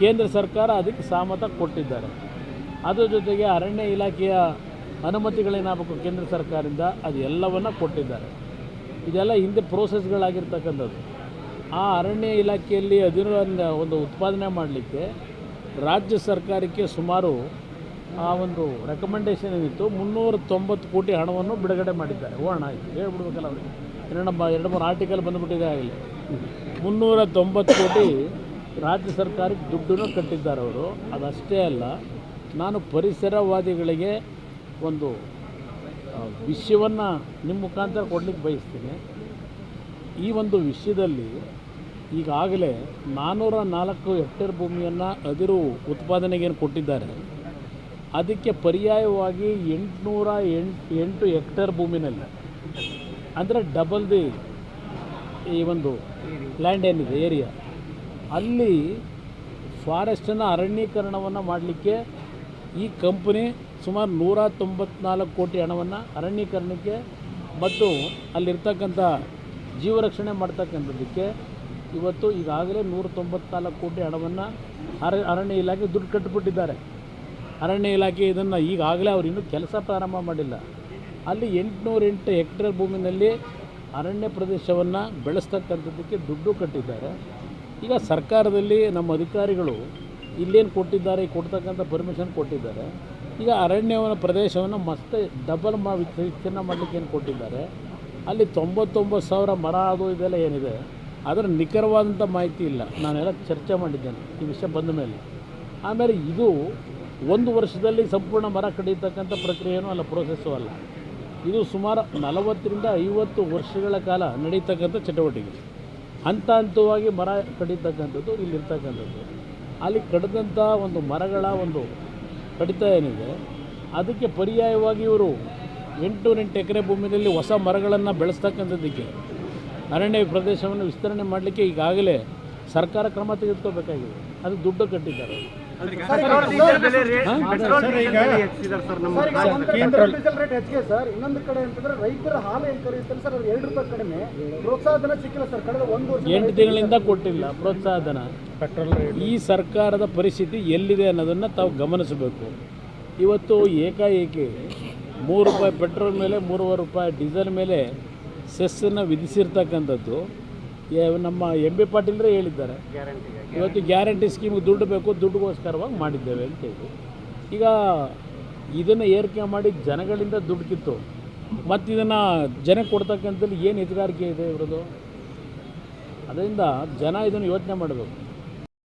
ಕೇಂದ್ರ ಸರ್ಕಾರ ಅದಕ್ಕೆ ಸಹಮತ ಕೊಟ್ಟಿದ್ದಾರೆ. ಅದರ ಜೊತೆಗೆ ಅರಣ್ಯ ಇಲಾಖೆಯ ಅನುಮತಿಗಳೇನಾಗಬೇಕು ಕೇಂದ್ರ ಸರ್ಕಾರದಿಂದ, ಅದು ಎಲ್ಲವನ್ನು ಕೊಟ್ಟಿದ್ದಾರೆ. ಇದೆಲ್ಲ ಹಿಂದೆ ಪ್ರೋಸೆಸ್ಗಳಾಗಿರ್ತಕ್ಕಂಥದ್ದು ಆ ಅರಣ್ಯ ಇಲಾಖೆಯಲ್ಲಿ ಅದಿರೋನ್ನ ಒಂದು ಉತ್ಪಾದನೆ ಮಾಡಲಿಕ್ಕೆ ರಾಜ್ಯ ಸರ್ಕಾರಕ್ಕೆ ಸುಮಾರು, ಆ ಒಂದು ರೆಕಮೆಂಡೇಷನ್ ಏನಿತ್ತು ಮುನ್ನೂರ ತೊಂಬತ್ತು ಕೋಟಿ ಹಣವನ್ನು ಬಿಡುಗಡೆ ಮಾಡಿದ್ದಾರೆ. ಓಣ ಆಯಿತು. ಹೇಳ್ಬಿಡ್ಬೇಕಲ್ಲ ಅವರಿಗೆ. ಎರಡು ಎರಡು ಮೂರು ಆರ್ಟಿಕಲ್ ಬಂದುಬಿಟ್ಟಿದೆ ಆಗಲಿ. ಮುನ್ನೂರ ತೊಂಬತ್ತು ಕೋಟಿ ರಾಜ್ಯ ಸರ್ಕಾರಕ್ಕೆ ದುಡ್ಡನ್ನು ಕಟ್ಟಿದ್ದಾರೆ ಅವರು. ಅದಷ್ಟೇ ಅಲ್ಲ, ನಾನು ಪರಿಸರವಾದಿಗಳಿಗೆ ಒಂದು ವಿಷಯವನ್ನು ನಿಮ್ಮ ಮುಖಾಂತರ ಕೊಡ್ಲಿಕ್ಕೆ ಬಯಸ್ತೀನಿ. ಈ ಒಂದು ವಿಷಯದಲ್ಲಿ ಈಗಾಗಲೇ ನಾನ್ನೂರ ನಾಲ್ಕು ಹೆಕ್ಟೇರ್ ಭೂಮಿಯನ್ನು ಅದಿರು ಉತ್ಪಾದನೆಗೇನು ಕೊಟ್ಟಿದ್ದಾರೆ. ಅದಕ್ಕೆ ಪರ್ಯಾಯವಾಗಿ ಎಂಟುನೂರ ಎಂಟು ಎಂಟು ಹೆಕ್ಟೇರ್ ಭೂಮಿನಲ್ಲಿ, ಅಂದರೆ ಡಬಲ್ ದಿ ಈ ಒಂದು ಲ್ಯಾಂಡ್ ಏನಿದೆ ಏರಿಯಾ ಅಲ್ಲಿ ಫಾರೆಸ್ಟನ್ನು ಅರಣ್ಯೀಕರಣವನ್ನು ಮಾಡಲಿಕ್ಕೆ ಈ ಕಂಪನಿ ಸುಮಾರು ನೂರ ತೊಂಬತ್ನಾಲ್ಕು ಕೋಟಿ ಹಣವನ್ನು ಅರಣ್ಯೀಕರಣಕ್ಕೆ ಮತ್ತು ಅಲ್ಲಿರ್ತಕ್ಕಂಥ ಜೀವರಕ್ಷಣೆ ಮಾಡ್ತಕ್ಕಂಥದ್ದಕ್ಕೆ ಇವತ್ತು ಈಗಾಗಲೇ ನೂರ ತೊಂಬತ್ನಾಲ್ಕು ಕೋಟಿ ಹಣವನ್ನು ಅರ, ಅರಣ್ಯ ಇಲಾಖೆ ದುಡ್ಡು ಕಟ್ಟಿಬಿಟ್ಟಿದ್ದಾರೆ. ಅರಣ್ಯ ಇಲಾಖೆ ಇದನ್ನು ಈಗಾಗಲೇ ಅವರು ಇನ್ನೂ ಕೆಲಸ ಪ್ರಾರಂಭ ಮಾಡಿಲ್ಲ. ಅಲ್ಲಿ ಎಂಟುನೂರೆಂಟು ಹೆಕ್ಟೇರ್ ಭೂಮಿನಲ್ಲಿ ಅರಣ್ಯ ಪ್ರದೇಶವನ್ನು ಬೆಳೆಸ್ತಕ್ಕಂಥದ್ದಕ್ಕೆ ದುಡ್ಡು ಕಟ್ಟಿದ್ದಾರೆ. ಈಗ ಸರ್ಕಾರದಲ್ಲಿ ನಮ್ಮ ಅಧಿಕಾರಿಗಳು ಇಲ್ಲೇನು ಕೊಟ್ಟಿದ್ದಾರೆ, ಕೊಡ್ತಕ್ಕಂಥ ಪರ್ಮಿಷನ್ ಕೊಟ್ಟಿದ್ದಾರೆ. ಈಗ ಅರಣ್ಯವನ ಪ್ರದೇಶವನ್ನು ಮತ್ತೆ ಡಬಲ್ ಮಾ ವಿಸ್ತ- ವಿಸ್ತೀರ್ಣ ಮಾಡಲಿಕ್ಕೆ ಏನು ಕೊಟ್ಟಿದ್ದಾರೆ? ಅಲ್ಲಿ ತೊಂಬತ್ತೊಂಬತ್ತು ಸಾವಿರ ಮರ ಅದು ಇದೆಲ್ಲ ಏನಿದೆ? ಅದರ ನಿಖರವಾದಂಥ ಮಾಹಿತಿ ಇಲ್ಲ. ನಾನೆಲ್ಲ ಚರ್ಚೆ ಮಾಡಿದ್ದೇನೆ ಈ ವಿಷಯ ಬಂದ ಮೇಲೆ. ಆಮೇಲೆ ಇದು ಒಂದು ವರ್ಷದಲ್ಲಿ ಸಂಪೂರ್ಣ ಮರ ಕಡಿಯತಕ್ಕಂಥ ಪ್ರಕ್ರಿಯೆನೂ ಅಲ್ಲ ಪ್ರೋಸೆಸ್ಸು ಅಲ್ಲ. ಇದು ಸುಮಾರು ನಲವತ್ತರಿಂದ ಐವತ್ತು ವರ್ಷಗಳ ಕಾಲ ನಡೀತಕ್ಕಂಥ ಚಟುವಟಿಕೆ. ಹಂತ ಹಂತವಾಗಿ ಮರ ಕಡಿತಕ್ಕಂಥದ್ದು ಇಲ್ಲಿರ್ತಕ್ಕಂಥದ್ದು ಅಲ್ಲಿ ಕಡಿದಂಥ ಒಂದು ಮರಗಳ ಒಂದು ಕಡಿತ ಏನಿದೆ, ಅದಕ್ಕೆ ಪರ್ಯಾಯವಾಗಿ ಇವರು ಎಂಟು ಎಂಟು ಎಕರೆ ಭೂಮಿಯಲ್ಲಿ ಹೊಸ ಮರಗಳನ್ನು ಬೆಳೆಸ್ತಕ್ಕಂಥದ್ದಕ್ಕೆ ಅರಣ್ಯ ಪ್ರದೇಶವನ್ನು ವಿಸ್ತರಣೆ ಮಾಡಲಿಕ್ಕೆ ಈಗಾಗಲೇ ಸರ್ಕಾರ ಕ್ರಮ ತೆಗೆದುಕೋಬೇಕಾಗಿದೆ ಅದು ದುಡ್ಡು ಕಟ್ಟಿದ್ದಾರೆ. ಎಂಟು ತಿಂಗಳಿಂದ ಕೊಟ್ಟಿಲ್ಲ ಪ್ರೋತ್ಸಾಹಧನ ಈ ಸರ್ಕಾರದ ಪರಿಸ್ಥಿತಿ ಎಲ್ಲಿದೆ ಅನ್ನೋದನ್ನು ತಾವು ಗಮನಿಸಬೇಕು. ಇವತ್ತು ಏಕಾಏಕಿ ಮೂರು ರೂಪಾಯಿ ಪೆಟ್ರೋಲ್ ಮೇಲೆ ಮೂರುವರೆ ರೂಪಾಯಿ ಡೀಸೆಲ್ ಮೇಲೆ ಸೆಸ್ಸನ್ನು ವಿಧಿಸಿರ್ತಕ್ಕಂಥದ್ದು ನಮ್ಮ ಎಂ ಬಿ ಪಾಟೀಲ್ರೇ ಹೇಳಿದ್ದಾರೆ. ಇವತ್ತು ಗ್ಯಾರಂಟಿ ಸ್ಕೀಮ್ಗೆ ದುಡ್ಡು ಬೇಕು ದುಡ್ಡುಗೋಸ್ಕರವಾಗಿ ಮಾಡಿದ್ದೇವೆ ಅಂತ ಹೇಳಿ. ಈಗ ಇದನ್ನು ಏರಿಕೆ ಮಾಡಿ ಜನಗಳಿಂದ ದುಡ್ಡು ಕಿತ್ತು. ಮತ್ತು ಇದನ್ನು ಜನಕ್ಕೆ ಕೊಡ್ತಕ್ಕಂಥದ್ದು ಏನು ಎದುಗಾರಿಕೆ ಇದೆ ಇವ್ರದ್ದು? ಅದರಿಂದ ಜನ ಇದನ್ನು ಯೋಚನೆ ಮಾಡಬೇಕು.